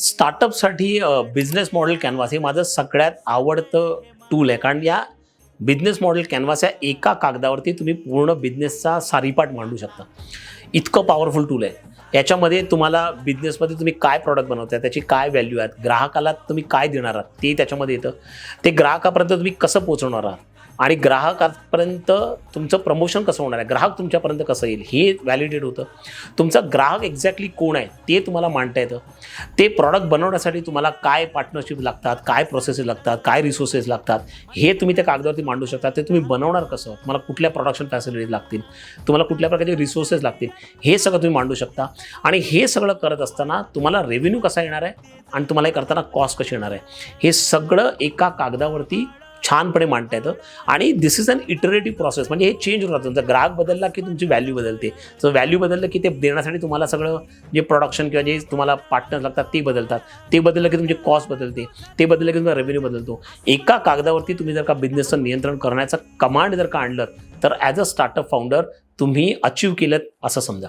स्टार्टअपसाठी business model canvas हे माझं सगळ्यात आवडतं टूल आहे. कारण या बिझनेस मॉडेल कॅनव्हास या एका कागदावरती तुम्ही पूर्ण बिझनेसचा सारीपाठ मांडू शकता. इतकं पॉवरफुल टूल आहे. याच्यामध्ये तुम्हाला बिझनेसमध्ये तुम्ही काय प्रॉडक्ट बनवताय त्याची काय व्हॅल्यू आहेत ग्राहकाला तुम्ही काय देणार आहात ते त्याच्यामध्ये येतं. ते ग्राहकापर्यंत तुम्ही कसं पोहोचवणार आहात? आणि ग्राहकापर्यंत तुमचं प्रमोशन कसं होणार आहे? ग्राहक तुमच्यापर्यंत कसं येईल? हे व्हॅलिडेट होतं. तुमचा ग्राहक एक्झॅक्टली कोण आहे? ते तुम्हाला मांडता येतं. ते प्रॉडक्ट बनवण्यासाठी तुम्हाला काय पार्टनरशिप लागतात? काय प्रोसेसेस लागतात? काय रिसोर्सेस लागतात? हे तुम्ही त्या कागदावरती मांडू शकता. ते तुम्ही बनवणार कसं? तुम्हाला कुठल्या प्रोडक्शन फॅसिलिटीज लागतील? तुम्हाला कुठल्या प्रकारचे रिसोर्सेस लागतील? हे सगळं तुम्ही मांडू शकता. आणि हे सगळं करत असताना तुम्हाला रेव्हेन्यू कसा येणार आहे? आणि तुम्हाला हे करताना कॉस्ट कशी येणार आहे? हे सगळं एका कागदावरती छानपणे मांडता येतं. आणि this is an iterative process म्हणजे हे चेंज होत राहतं. तुमचा ग्राहक बदलला की तुमची व्हॅल्यू बदलते. तर व्हॅल्यू बदललं की ते देण्यासाठी तुम्हाला सगळं जे प्रोडक्शन किंवा जे तुम्हाला पार्टनर लागतात ते बदलतात. ते बदललं की तुमची कॉस्ट बदलते. ते बदललं की तुमचा रेव्हेन्यू बदलतो. एका कागदावरती तुम्ही जर का बिझनेसचं नियंत्रण करण्याचं कमांड जर का आणलं तर ॲज अ स्टार्टअप फाउंडर तुम्ही अचीव केलं असं समजा.